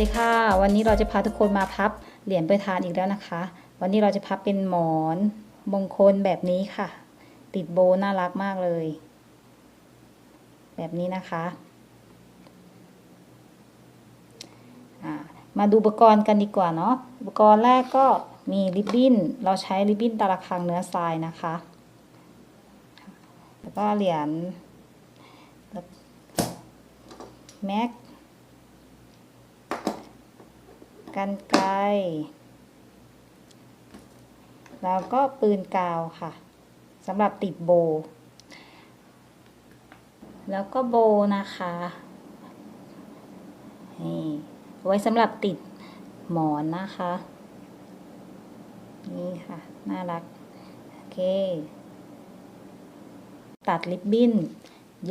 ดีค่ะ วันนี้เราจะพาทุกคนมาพับเหรียญไปทานอีกแล้วนะคะ วันนี้เราจะพับเป็นหมอนมงคลแบบนี้ค่ะ ติดโบน่ารักมากเลย แบบนี้นะคะมาดูอุปกรณ์กันดีกว่าเนาะอุปกรณ์แรกก็มีริบบิ้นเราใช้ริบบิ้นตาละครังเนื้อทรายนะคะ แล้วก็เหรียญแม็ก กันไกรแล้วก็ปืนกาวค่ะสำหรับติดโบ แล้วก็โบนะคะนี่ไว้สำหรับติดหมอนนะคะ นี่ค่ะ น่ารัก โอเค ตัดริบบิ้น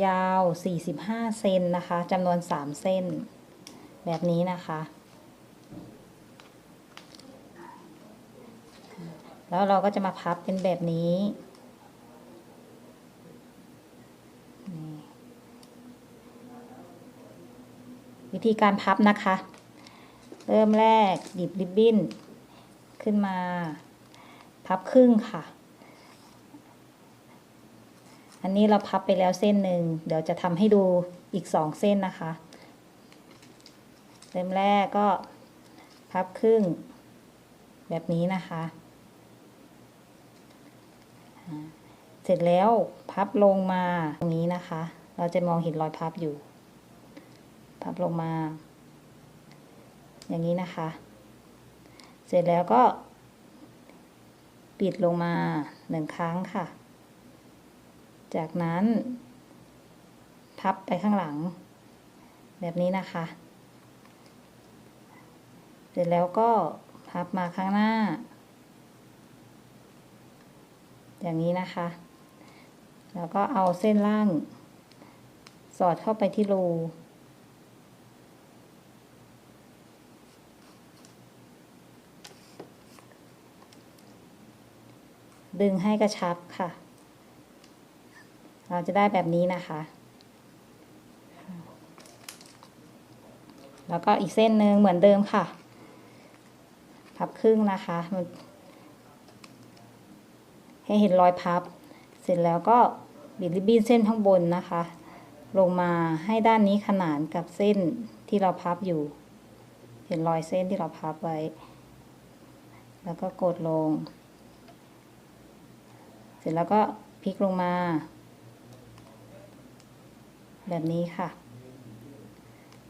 ยาว 45 เซนนะคะจำนวน 3 เส้น แบบนี้นะคะ แล้วเราก็จะมาพับเป็นแบบนี้วิธีการพับนะคะ เริ่มแรกหยิบริบบิ้น ขึ้นมา พับครึ่งค่ะ อันนี้เราพับไปแล้วเส้นหนึ่ง เดี๋ยวจะทำให้ดูอีกสองเส้นนะคะ เริ่มแรกก็พับครึ่ง แบบนี้นะคะ เสร็จแล้วพับลงมาตรงนี้นะคะ เราจะมองเห็นรอยพับอยู่ พับลงมา อย่างนี้นะคะ เสร็จแล้วก็ปิดลงมาหนึ่งครั้งค่ะ จากนั้น พับไปข้างหลัง แบบนี้นะคะ เสร็จแล้วก็พับมาข้างหน้า อย่างนี้นะคะ แล้วก็เอาเส้นล่าง สอดเข้าไปที่รูดึงให้กระชับค่ะ เราจะได้แบบนี้นะคะ แล้วก็อีกเส้นหนึ่งเหมือนเดิมค่ะ พับครึ่งนะคะ ให้เห็นรอยพับ เสร็จแล้วก็บิดริบบิ้นเส้นข้างบนนะคะ ลงมาให้ด้านนี้ขนานกับเส้นที่เราพับอยู่ เห็นรอยเส้นที่เราพับไว้ แล้วก็กดลง เสร็จแล้วก็พลิกลงมา แบบนี้ค่ะ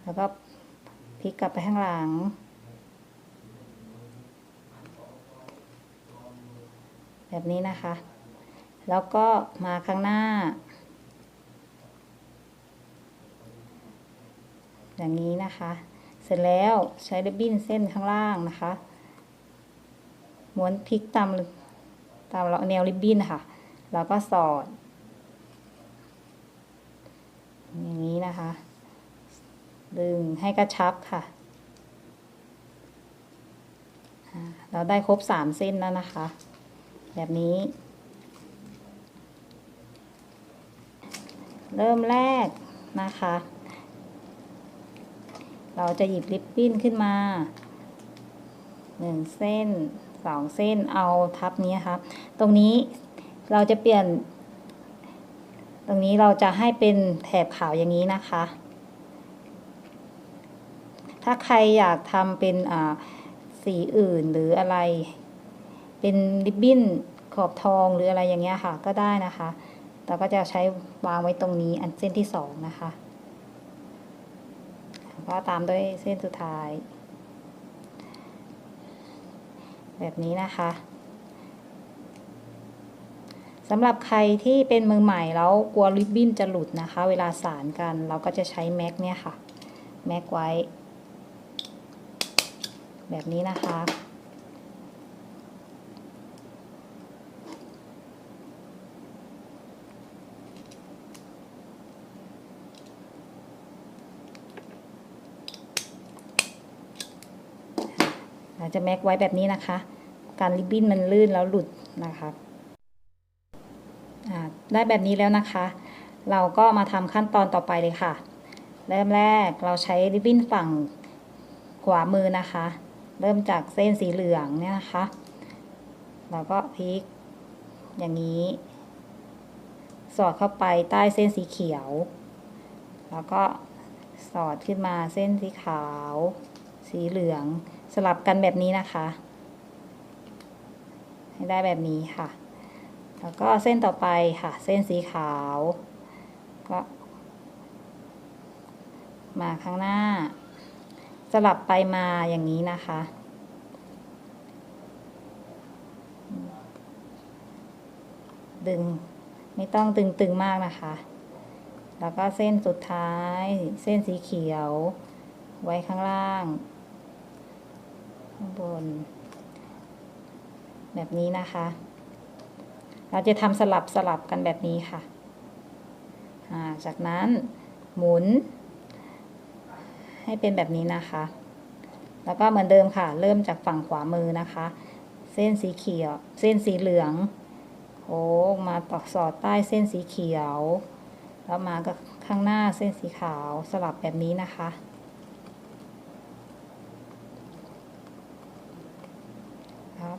แล้วก็พลิกกลับไปข้างหลัง แบบนี้นะคะ แล้วก็มาข้างหน้า อย่างนี้นะคะ เสร็จแล้วใช้ริบบิ้นเส้นข้างล่างนะคะม้วนพลิกตามตามแนวริบบิ้นค่ะ แล้วก็สอด อย่างนี้นะคะ ดึงให้กระชับค่ะ เราได้ครบสามเส้นแล้วนะคะ แบบนี้ เริ่มแรกนะคะ เราจะหยิบริบบิ้นขึ้นมาหนึ่งเส้นสองเส้นเอาทับนี้ครับตรงนี้เราจะเปลี่ยน ตรงนี้เราจะให้เป็นแถบขาวอย่างนี้นะคะ ถ้าใครอยากทำเป็นอ่าสีอื่นหรืออะไร เป็นริบบิ้นขอบทองหรืออะไรอย่างเงี้ยค่ะ ก็ได้นะคะ เราก็จะใช้วางไว้ตรงนี้อันเส้นที่สองนะคะก็ตามด้วยเส้นสุดท้าย แบบนี้นะคะสำหรับใครที่เป็นมือใหม่แล้วกลัวริบบิ้นจะหลุดนะคะ เวลาสารกันเราก็จะใช้แม็กเนี่ยค่ะ แม็กไว้ แบบนี้นะคะ เราจะแม็กไว้แบบนี้นะคะ การริบบิ้นมันลื่นแล้วหลุดนะคะได้แบบนี้แล้วนะคะ เราก็มาทำขั้นตอนต่อไปเลยค่ะ เริ่มแรกเราใช้ริบบิ้นฝั่งความือนะคะ เริ่มจากเส้นสีเหลืองเนี่ยนะคะแล้วก็พลิกอย่างนี้ สอดเข้าไปใต้เส้นสีเขียว แล้วก็สอดขึ้นมาเส้นสีขาว สีเหลือง สลับกันแบบนี้นะคะ ให้ได้แบบนี้ค่ะ แล้วก็เส้นต่อไปค่ะ เส้นสีขาว ก็มาข้างหน้า สลับไปมาอย่างนี้นะคะ ดึงไม่ต้องตึงๆมากนะคะ แล้วก็เส้นสุดท้าย เส้นสีเขียว ไว้ข้างล่าง ข้างบน แบบนี้นะคะ เราจะทำสลับสลับกันแบบนี้ค่ะ จากนั้นหมุน ให้เป็นแบบนี้นะคะ แล้วก็เหมือนเดิมค่ะ เริ่มจากฝั่งขวามือนะคะ เส้นสีเขียว เส้นสีเหลืองโค้งมาตอกสอดใต้เส้นสีเขียว แล้วมาก็ข้างหน้าเส้นสีขาวสลับแบบนี้นะคะ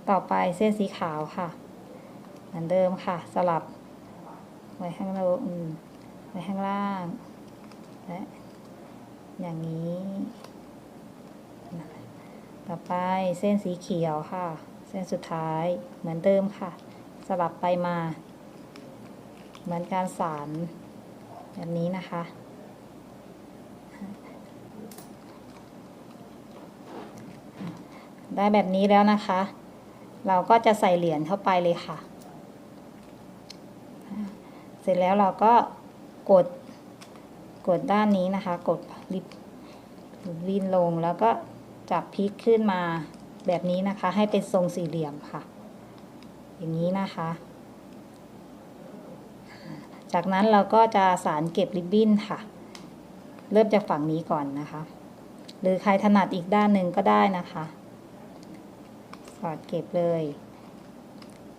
ต่อไปเส้นสีขาวค่ะ เหมือนเดิมค่ะ สลับ ไว้ข้างบนไว้ข้างล่าง และอย่างนี้ ต่อไปเส้นสีเขียวค่ะ เส้นสุดท้ายเหมือนเดิมค่ะ สลับไปมา เหมือนการสารแบบนี้นะคะได้แบบนี้แล้วนะคะ เราก็จะใส่เหรียญเข้าไปเลยค่ะ เสร็จแล้วเราก็กดกดด้านนี้นะคะ กดลิบลีนลงแล้วก็จับพลิกขึ้นมาแบบนี้นะคะ ให้เป็นทรงสี่เหลี่ยมค่ะ อย่างนี้นะคะ จากนั้นเราก็จะสารเก็บริบบิ้นค่ะ เริ่มจากฝั่งนี้ก่อนนะคะ หรือใครถนัดอีกด้านหนึ่งก็ได้นะคะ สอดเก็บเลย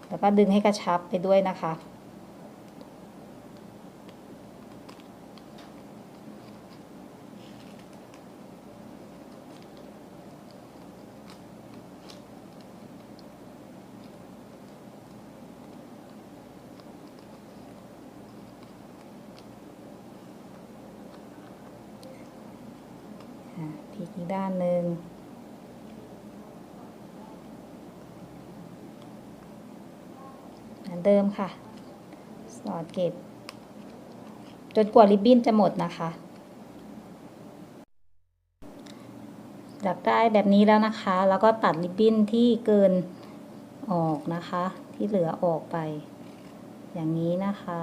แล้วก็ดึงให้กระชับไปด้วยนะคะ พลิกอีกด้านหนึ่ง เหมือนเดิมค่ะ สอดเก็บ จนกว่าริบบิ้นจะหมดนะคะจากได้แบบนี้แล้วนะคะ แล้วก็ตัดริบบิ้นที่เกินออกนะคะ ที่เหลือออกไป อย่างนี้นะคะ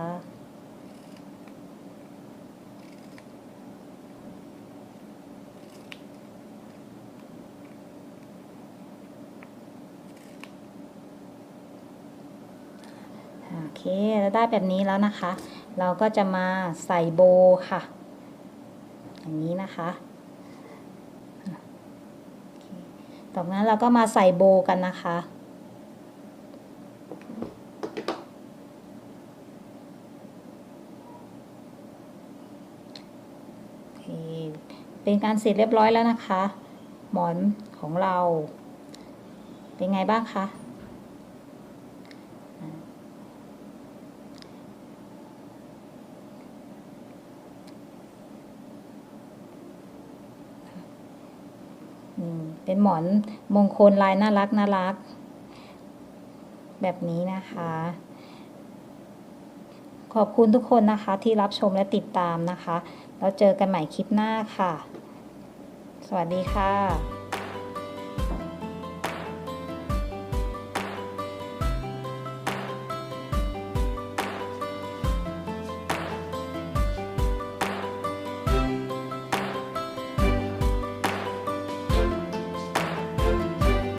โอเคแล้วได้แบบนี้แล้วนะคะ เราก็จะมาใส่โบค่ะ อย่างนี้นะคะต่อนั้นเราก็มาใส่โบกันนะคะเป็นการเสร็จเรียบร้อยแล้วนะคะ หมอนของเรา เป็นไงบ้างคะ เป็นหมอนมงคลลายน่ารักน่ารัก แบบนี้นะคะ ขอบคุณทุกคนนะคะที่รับชมและติดตามนะคะ แล้วเจอกันใหม่คลิปหน้าค่ะ สวัสดีค่ะ